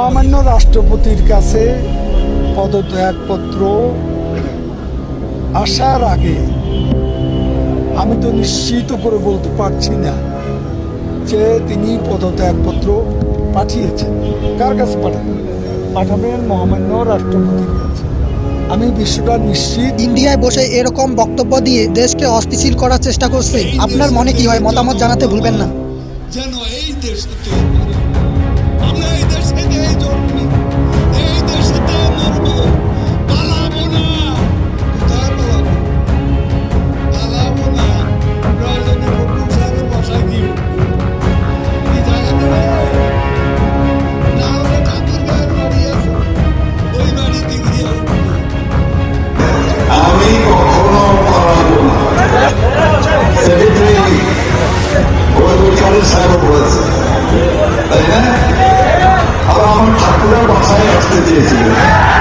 সামান্য রাষ্ট্রপতির কাছে পদত্যাগপত্র আসার আগে আমি তো নিশ্চিত করে বলতে পারছি না যে তিনি পদত্যাগপত্র পাঠিয়েছেন। কার কাছে পাঠাবেন? পাঠাবেন মহামান্য রাষ্ট্রপতির কাছে। আমি বিষয়টা নিশ্চিত ইন্ডিয়ায় বসে এরকম বক্তব্য দিয়ে দেশকে অস্থিতিশীল করার চেষ্টা করছে আপনার মনে কি হয়? মতামত জানাতে ভুলবেন না। যেন এই 사랑을추천 드.